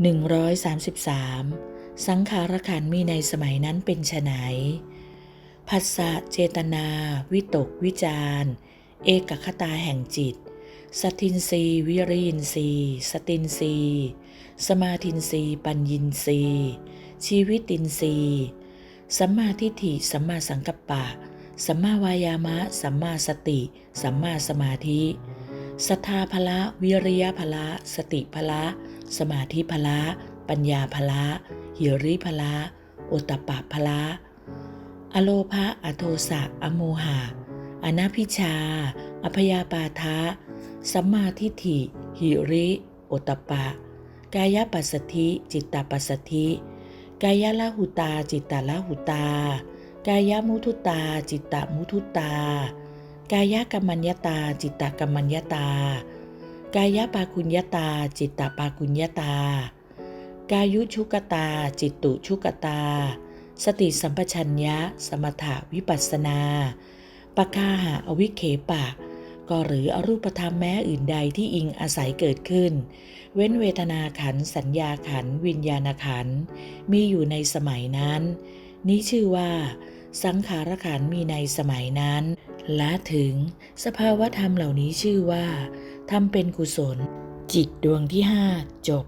133 สังขารขันมีในสมัยนั้นเป็นไฉนผัสสะเจตนา วิตก วิจารเอกคตาแห่งจิต สตินรีวิริยินรีสตินรีสมาธินรีปัญญินรีชีวิตินรีสัมมาทิฏฐิสัมมาสังกัปปะ สัมมาวายามะ สัมมาสติ สัมมาสมาธิ ศรัทธาภละ วิริยะภละ สติภละ สมาธิภละ ปัญญาภละหิริภละโอตตปปะภละ อโลภะอโทสะอโมหะ อนาพิชา อพยาปาทะ สัมมาทิฏฐิ หิริ โอตตปปะ กายปัสสธิ จิตตปัสสธิ กายละหุตา จิตตละหุตา กายมุทุตา จิตตมุทุตา กายกรรมัญญตา จิตตกรรมัญญตา กายปาคุญญตา จิตตปาคุญญตา กายุชุกตา จิตตุชุกตา สติสัมปชัญญะ สมถะวิปัสนาปะคาหะอวิเคปะ ก็หรืออรูปธรรมแม้อื่นใดที่อิงอาศัยเกิดขึ้น เว้นเวทนาขัน สัญญาขัน วิญญาณขัน มีอยู่ในสมัยนั้น นี้ชื่อว่า สังขารขันมีในสมัยนั้น และถึงสภาวธรรมเหล่านี้ชื่อว่าทำเป็นกุศล จิตดวงที่ห้าจบ